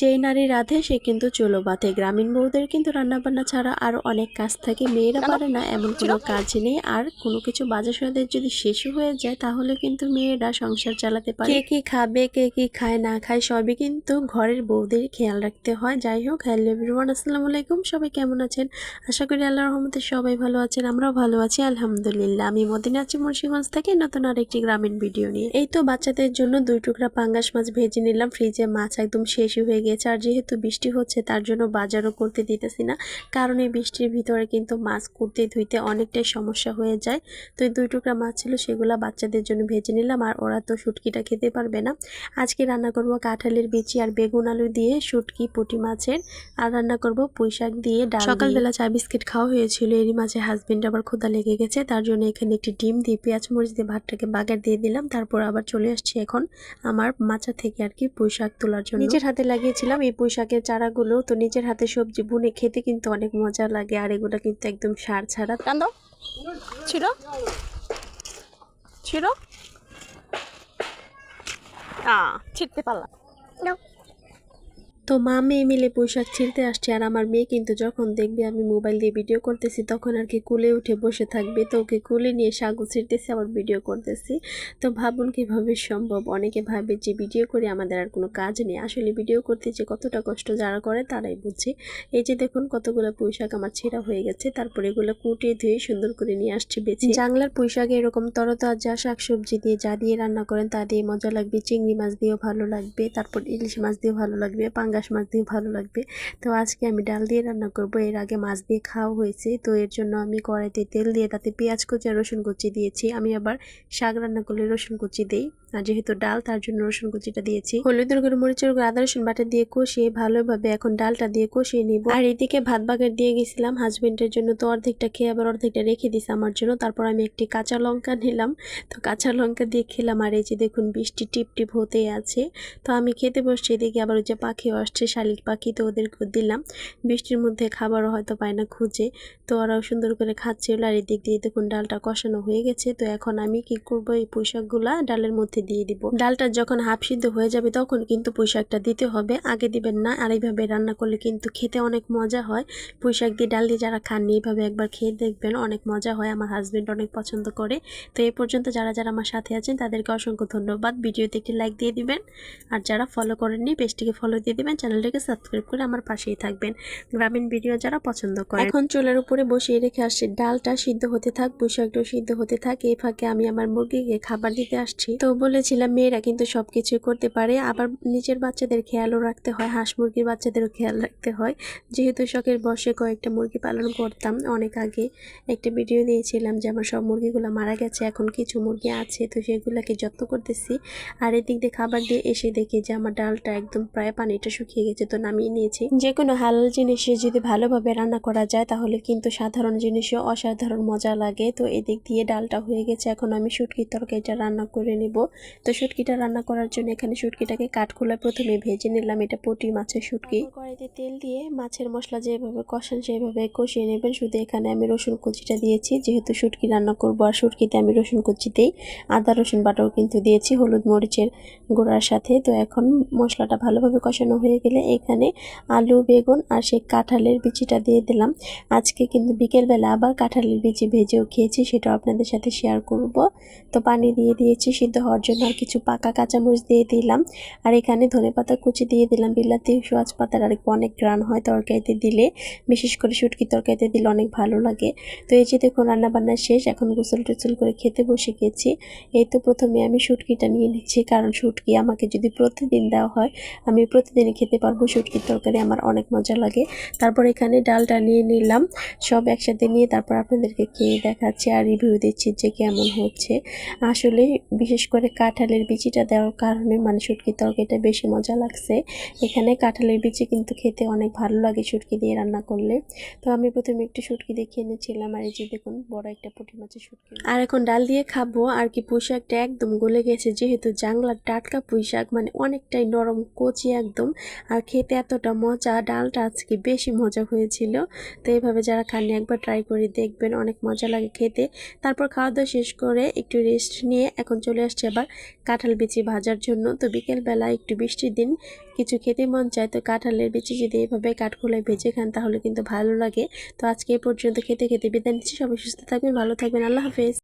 যেই নারী রাধে সে কিন্তু চুলো বাঁধে। গ্রামীণ বউদের কিন্তু রান্নাবান্না ছাড়া আরও অনেক কাজ থাকে। মেয়েরা পারে না এমন কোনো? কাজ নেই। আর কোনো কিছু বাজার সদের যদি শেষ হয়ে যায় তাহলে কিন্তু মেয়েরা সংসার চালাতে পারে। কে কি খাবে কে কি খায় না খায় সবই কিন্তু ঘরের বউদের খেয়াল রাখতে হয়। যাই হোক হ্যালো এভরিওয়ান আসসালামু আলাইকুম। সবাই কেমন আছেন? আশা করি আল্লাহর রহমতে সবাই ভালো আছেন আমরাও ভালো আছি আলহামদুলিল্লাহ। আমি মদিনা আছি মুন্সিগঞ্জ থেকে নতুন আরেকটি গ্রামীণ ভিডিও নিয়ে। এই তো বাচ্চাদের জন্য দুই টুকরা পাঙ্গাস মাছ ভেজে নিলাম। ফ্রিজে মাছ একদম শেষই হয়ে গেছে। আর যেহেতু বৃষ্টি হচ্ছে তার জন্য বাজারও করতে দিতেছি না। কারণ এই বৃষ্টির ভিতরে কিন্তু মাছ কুড়তে ধুইতে অনেকটাই সমস্যা হয়ে যায়। তো এই দুই টুকরা মাছ ছিল সেগুলো বাচ্চাদের জন্য ভেজে নিলাম। আর ওরা তো শুটকিটা খেতে পারবে না। আজকে রান্না করব কাঁঠালের বিচি আর বেগুন আলু দিয়ে শুটকি পুঁটি মাছের। আর রান্না করব পুঁই শাক দিয়ে ডাল সকালবেলা চা বিস্কিট খাওয়া হয়েছিল। এরই মাঝে হাজবেন্ড আবার ক্ষুদা লেগে গেছে। তার জন্য এখানে একটি ডিম দিয়ে পেঁয়াজ মরিচ দিয়ে ভাতটাকে বাগার দিয়ে দিলাম। তারপর আবার চলে আসছি এখন আমার মাচা থেকে আর কি পুঁই শাক তোলার জন্য। নিজের হাতে লাগিয়েছিলাম এই পুঁই শাকের চারাগুলো তো নিজের হাতে সবজি বুনে খেতে কিন্তু অনেক মজা লাগে, আর এগুলো কিন্তু একদম সার ছাড়া। কান্দ ছিল ছিল ছিটতে পারলাম। তো মা মেয়ে মিলে পোশাক ছিঁড়তে আসছে আর আমার মেয়ে কিন্তু যখন দেখবে আমি মোবাইল দিয়ে ভিডিও করতেছি, তখন আর কি কুলে উঠে বসে থাকবে। তো ওকে কুলে নিয়ে সাগু ছিঁড়তেছি, আবার ভিডিও করতেছি। তো ভাবুন কীভাবে সম্ভব? অনেকে ভাবে যে ভিডিও করে আমাদের আর কোনো কাজ নেই। আসলে ভিডিও করতে যে কতটা কষ্ট যারা করে তারাই বুঝে। এই যে দেখুন কতগুলো পুঁইশাক আমার ছেঁড়া হয়ে গেছে, তারপরে এগুলো কুটিয়ে ধুয়ে সুন্দর করে নিয়ে আসছে বেছে। জাংলার পুঁইশাক এরকম তরতাজা শাক সবজি দিয়ে যা দিয়ে রান্না করেন, তা দিয়ে মজা লাগবে। চিংড়ি মাছ দিয়েও ভালো লাগবে, তারপর ইলিশ মাছ দিয়েও ভালো লাগবে পাঙ্গাস মাছ দিয়ে ভালো লাগবে। তো আজকে আমি ডাল দিয়ে রান্না করব। এর আগে মাছ দিয়ে খাওয়া হয়েছে। তো এর জন্য আমি কড়াইতে তেল দিয়ে তাতে পেঁয়াজ কুচি আর রসুন কুচি দিয়েছি। আমি আবার শাক রান্না করলে রসুন কুচি দিই। যেহেতু ডাল, তার জন্য রসুন কুচিটা দিয়েছি। হলুদের গুঁড়ো মরিচের গুঁড়ো, আদা, রসুন বাটা দিয়ে কষিয়ে ভালোভাবে এখন ডালটা দিয়ে কষিয়ে নিব। আর এদিকে ভাত বাগার দিয়ে গেছিলাম হাজবেন্ডের জন্য, তো অর্ধেকটা খেয়ে আবার অর্ধেকটা রেখে দিছে আমার জন্য। তারপর আমি একটি কাঁচা লঙ্কা নিলাম। তো কাঁচা লঙ্কা দিয়ে খেলাম, আর এই যে দেখুন বৃষ্টি টিপ টিপ হতেই আছে। তো আমি খেতে বসছি, এদিকে আবার ওই যে পাখিও আসছে, শালিক পাখি, তো ওদেরকে দিলাম। বৃষ্টির মধ্যে খাবারও হয়তো পায় না খুঁজে। তো ওরাও সুন্দর করে খাচ্ছিল আর এদিক দিয়ে দেখুন ডালটা কষানো হয়ে গেছে। তো এখন আমি কি করব, এই পোশাকগুলা ডালের মধ্যে দিয়ে দিব। ডালটা যখন হাফ সিদ্ধ হয়ে যাবে তখন কিন্তু পুঁইশাকটা দিতে হবে। আগে দিবেন না, আর এইভাবে রান্না করলে কিন্তু খেতে অনেক মজা হয়। পুঁইশাক দিয়ে ডাল দিয়ে যারা খাননি, এইভাবে একবার খেয়ে দেখবেন, অনেক মজা হয়। আমার হাজব্যান্ড অনেক পছন্দ করে। তো এই পর্যন্ত যারা যারা আমার সাথে আছেন, তাদেরকে অসংখ্য ধন্যবাদ। ভিডিওতে একটি লাইক দিয়ে দিবেন। আর যারা ফলো করেননি, পেজটিকে ফলো দিয়ে দিবেন। চ্যানেলটিকে সাবস্ক্রাইব করে আমার পাশেই থাকবেন। গ্রামীণ ভিডিও যারা পছন্দ করে এখন চুলার উপরে বসিয়ে রেখে আসছে। ডালটা সিদ্ধ হতে থাক, পুঁইশাকটাও সিদ্ধ হতে থাক। এই ফাঁকে আমি আমার মুরগিকে খাবার দিতে আসছি। তো বলেছিলাম, মেয়েরা কিন্তু সব কিছু করতে পারে। আবার নিজের বাচ্চাদের খেয়ালও রাখতে হয়, হাঁস মুরগির বাচ্চাদেরও খেয়াল রাখতে হয়। যেহেতু শখের বসে কয়েকটা মুরগি পালন করতাম অনেক আগে, একটা ভিডিও দিয়েছিলাম যে আমার সব মুরগিগুলো মারা গেছে, এখন কিছু মুরগি আছে, তো সেগুলোকে যত্ন করতেছি। আর এদিক দিয়ে খাবার দিয়ে এসে দেখি যে আমার ডালটা একদম প্রায় পানিটা শুকিয়ে গেছে, তো নামিয়ে নিয়েছি। যে কোনো হালাল জিনিসে যদি ভালোভাবে রান্না করা যায়, তাহলে কিন্তু সাধারণ জিনিসও অসাধারণ মজা লাগে। তো এদিক দিয়ে ডালটা হয়ে গেছে, এখন আমি শুটকির তরকারিটা রান্না করে নিব। তো শুটকিটা রান্না করার জন্য এখানে শুটকিটাকে কাঠখোলায় প্রথমে ভেজে নিলাম। এটা পটি মাছের শুটকি। কড়াইতে তেল দিয়ে মাছের মশলা যেভাবে কষান, সেভাবে কষিয়ে নেবেন। শুধু এখানে আমি রসুন কুচিটা দিয়েছি, যেহেতু শুটকি রান্না করব আর শুটকিতে আমি রসুন কুচি দিই আদা, রসুন বাটাও কিন্তু দিয়েছি, হলুদ মরিচের গুঁড়ার সাথে। তো এখন মশলাটা ভালোভাবে কষানো হয়ে গেলে এখানে আলু, বেগুন আর সেই কাঁঠালের বিচিটা দিয়ে দিলাম। আজকে কিন্তু বিকেলবেলা আবার কাঁঠালের বিচি ভেজেও খেয়েছি, সেটাও আপনাদের সাথে শেয়ার করব। তো পানি দিয়ে দিয়েছি, সিদ্ধ হওয়ার জন্য আর কিছু পাকা কাঁচামরিচ দিয়ে দিলাম। আর এখানে ধনে পাতা কুচি দিয়ে দিলাম, বিলাতি, সোয়াজ পাতার আর অনেক গ্রান হয় তরকারিতে দিলে। বিশেষ করে শুটকি তরকারিতে দিলে অনেক ভালো লাগে। তো এই যে দেখুন, রান্নাবান্না শেষ, এখন গোসল টোসল করে খেতে বসে গেছি। এই তো প্রথমে আমি শুটকিটা নিয়ে নিচ্ছি, কারণ শুটকি আমাকে যদি প্রতিদিন দেওয়া হয়, আমি প্রতিদিনই খেতে পারব শুটকির তরকারি, আমার অনেক মজা লাগে। তারপর এখানে ডালটা নিয়ে নিলাম, সব একসাথে নিয়ে তারপর আপনাদেরকে খেয়ে দেখাচ্ছি আর রিভিউ দিচ্ছি যে কেমন হচ্ছে। আসলে বিশেষ করে কাঁঠালের বিচিটা দেওয়ার কারণে মানে শুটকির তরকারিটা বেশি মজা লাগছে। এখানে কাঁঠালের বিচি কিন্তু খেতে অনেক ভালো লাগে শুটকি দিয়ে রান্না করলে। তো আমি প্রথমে একটু শুটকি দেখিয়ে এনেছিলাম, আর এই যে দেখুন, বড় একটা পুঁটি মাছের শুটকি। আর এখন ডাল দিয়ে খাব, আর কি পুঁইশাকটা একদম গলে গেছে, যেহেতু জাংলার টাটকা পুঁইশাক মানে অনেকটাই নরম, কচি একদম। আর খেতে এতটা মজা, ডালটা আজকে বেশি মজা হয়েছিল। তো এইভাবে যারা খাননি, একবার ট্রাই করে দেখবেন, অনেক মজা লাগে খেতে। তারপর খাওয়া দাওয়া শেষ করে একটু রেস্ট নিয়ে এখন চলে আসছে আবার কাঁঠাল বিচি ভাজার জন্য। তো বিকেলবেলা একটু বৃষ্টির দিন কিছু খেতে মন চায়, তো কাঁঠালের বিচি যদি এভাবে কাঠখোলায় ভেজে খান তাহলে কিন্তু ভালো লাগে। তো আজকে এই পর্যন্ত খেতে খেতে বিদায় নিচ্ছি, সবাই সুস্থ থাকবেন, ভালো থাকবেন, আল্লাহ হাফেজ।